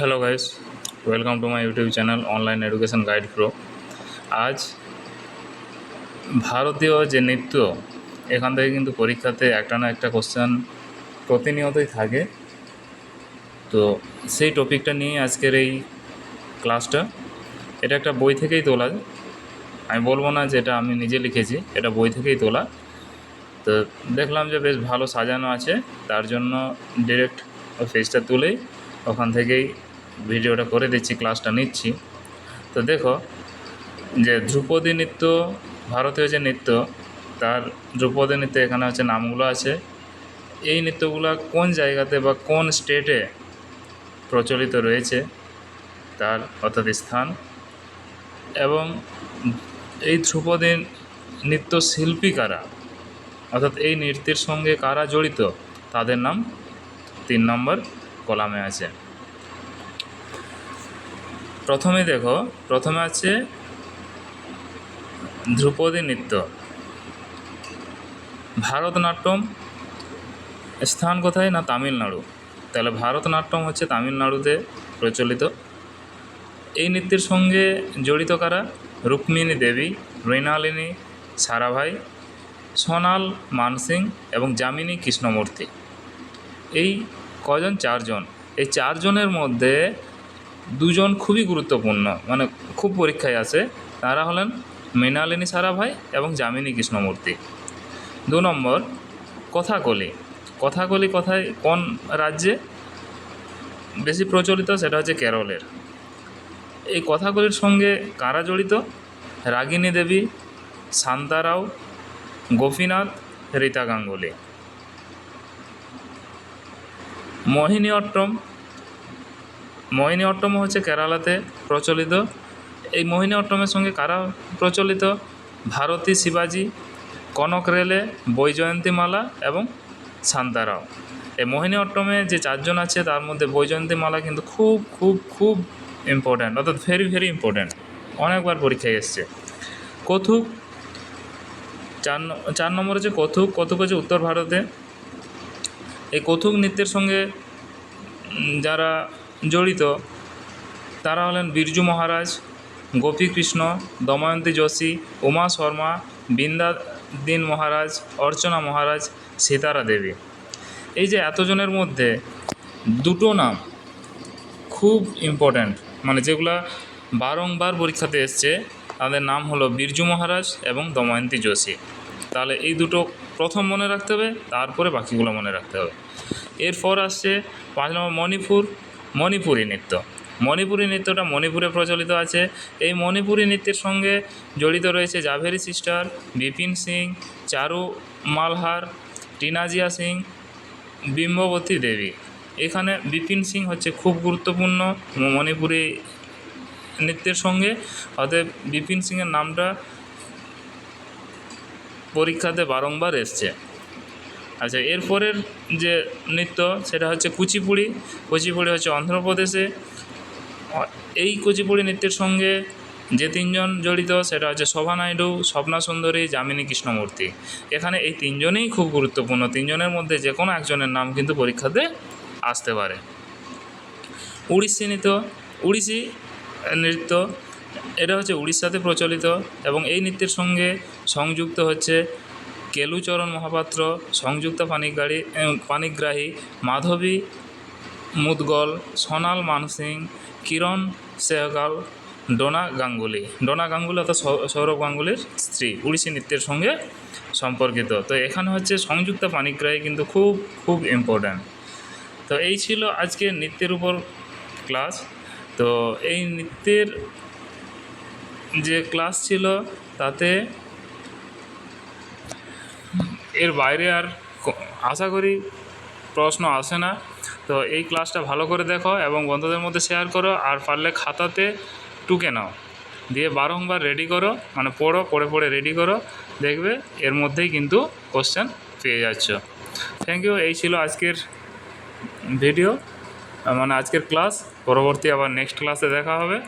Hello guys welcome to my YouTube channel online education guide pro আজ ভারতীয় যে নৃত্য, এখান থেকে কিন্তু পরীক্ষাতে একটা না একটা কোশ্চেন প্রতিনিয়তই থাকে। তো সেই টপিকটা নিয়ে আজকের এই ক্লাসটা এটা একটা বই থেকেই তোলা। আমি বলব না যে এটা আমি নিজে লিখেছি, এটা বই থেকেই তোলা। তো দেখলাম যে বেশ ভালো সাজানো আছে, তার জন্য ডিরেক্ট ওই পেজটা তুলেই ওখান থেকেই ভিডিওটা করে দিচ্ছি, ক্লাসটা নিচ্ছি। তো দেখো, যে ধ্রুপদী নৃত্য, ভারতীয় যে নৃত্য, তার ধ্রুপদী নৃত্য এখানে হচ্ছে নামগুলো আছে। এই নৃত্যগুলো কোন জায়গাতে বা কোন স্টেটে প্রচলিত রয়েছে, তার অর্থাৎ স্থান। এবং এই ধ্রুপদী নৃত্য শিল্পী কারা? অর্থাৎ এই নৃত্যের সঙ্গে কারা জড়িত? তাদের নাম তিন নম্বর কলামে আছে। প্রথমে দেখো, প্রথমে আছে ধ্রুপদী নৃত্য। ভারতনাট্যম, স্থান কোথায় না তামিলনাড়ু? তাহলে ভারতনাট্যম হচ্ছে তামিলনাড়ুতে প্রচলিত। এই নৃত্যের সঙ্গে জড়িত কারা? রুক্মিণী দেবী, মৃণালিনী সারাভাই, সোনাল মানসিং এবং যামিনী কৃষ্ণমূর্তি। এই কজন চারজন? এই চারজনের মধ্যে দুজন খুবই গুরুত্বপূর্ণ মানে খুব পরীক্ষায় আছে। তারা হলেন মৃণালিনী সারাভাই এবং যামিনী কৃষ্ণমূর্তি। দু নম্বর, কথাকলি। কথাকলি কথায় কোন রাজ্যে বেশি প্রচলিত? সেটা হচ্ছে কেরলের। এই কথাকলির সঙ্গে কারা জড়িত? রাগিনী দেবী শান্তারাও গোপীনাথ, রীতা গাঙ্গুলি। মোহিনীঅট্টম মোহিনীঅট্টম হচ্ছে কেরালাতে প্রচলিত। এই মোহিনীঅট্টমের সঙ্গে কারা প্রচলিত? ভারতী শিবাজি, কনক রেলে, বৈজয়ন্তীমালা এবং শান্তারাও এই মোহিনীঅট্টমে যে চারজন আছে, তার মধ্যে বৈজয়ন্তীমালা কিন্তু খুব খুব খুব ইম্পর্ট্যান্ট অর্থাৎ ভেরি ভেরি ইম্পর্ট্যান্ট অনেকবার পরীক্ষায় এসছে। কথুক, চার চার নম্বর হচ্ছে কথুক কথুক হচ্ছে উত্তর ভারতে। এই কথুক নৃত্যের সঙ্গে যারা জড়িত। তারা হলেন বিরজু মহারাজ, গোপীকৃষ্ণ, দময়ন্তী যোশী, উমা শর্মা, বৃন্দাদিন মহারাজ, অর্চনা মহারাজ, সীতারা দেবী। এই যে এতজনের মধ্যে দুটো নাম খুব ইম্পর্ট্যান্ট মানে যেগুলা বারংবার পরীক্ষাতে এসছে, তাদের নাম হলো বিরজু মহারাজ এবং দময়ন্তী যোশী। তাহলে এই দুটো প্রথম মনে রাখতে হবে, তারপরে বাকিগুলো মনে রাখতে হবে। এরপর আসছে পাঁচ নম্বর মণিপুর মণিপুরী নৃত্য। মণিপুরী নৃত্যটা মণিপুরে প্রচলিত আছে। এই মণিপুরী নৃত্যের সঙ্গে জড়িত রয়েছে জাভেরি সিস্টার, বিপিন সিং, চারু মালহার, টিনাজিয়া সিং, বিম্ববতী দেবী। এখানে বিপিন সিং হচ্ছে খুব গুরুত্বপূর্ণ মণিপুরী নৃত্যের সঙ্গে। অতএব বিপিন সিংয়ের নামটা পরীক্ষাতে বারংবার এসছে। আচ্ছা এরপরের যে নৃত্য সেটা হচ্ছে কুচিপুড়ি। কুচিপুড়ি হচ্ছে অন্ধ্রপ্রদেশে। এই কুচিপুড়ি নৃত্যের সঙ্গে যে তিনজন জড়িত সেটা হচ্ছে শোভা নাইডু, স্বপ্না সুন্দরী, যামিনী কৃষ্ণমূর্তি। এখানে এই তিনজনেই খুব গুরুত্বপূর্ণ। তিনজনের মধ্যে যে কোনো একজনের নাম কিন্তু পরীক্ষাতে আসতে পারে। উড়িষ্যি নৃত্য উড়িষ্যি নৃত্য, এটা হচ্ছে উড়িষ্যাতে প্রচলিত এবং এই নৃত্যের সঙ্গে সংযুক্ত হচ্ছে কেলুচরণ মহাপাত্র, সংযুক্তা পানিগ্রাহী পানিগ্রাহী মাধবী মুদগল, সোনাল মানসিং, কিরণ সেহগাল, ডোনা গাঙ্গুলি। ডোনা গাঙ্গুলি অর্থাৎ সৌরভ গাঙ্গুলির স্ত্রী, উড়িষ্যি নৃত্যের সঙ্গে সম্পর্কিত। তো এখানে হচ্ছে সংযুক্তা পানিগ্রাহী কিন্তু খুব খুব ইম্পর্ট্যান্ট তো এই ছিল আজকে নৃত্যের উপর ক্লাস। তো এই নৃত্যের যে ক্লাস ছিল তাতে এর বাইরে আর আশা করি প্রশ্ন আসে না। তো এই ক্লাসটা ভালো করে দেখো এবং বন্ধুদের মধ্যে শেয়ার করো আর পারলে খাতাতে টুকে নাও। দিয়ে বারংবার রেডি করো মানে পড়ো, পড়ে পড়ে রেডি করো। দেখবে এর মধ্যেই কিন্তু কোশ্চেন পেয়ে যাচ্ছ। থ্যাংক ইউ এই ছিল আজকের ভিডিও মানে আজকের ক্লাস পরবর্তী আবার নেক্সট ক্লাসে দেখা হবে।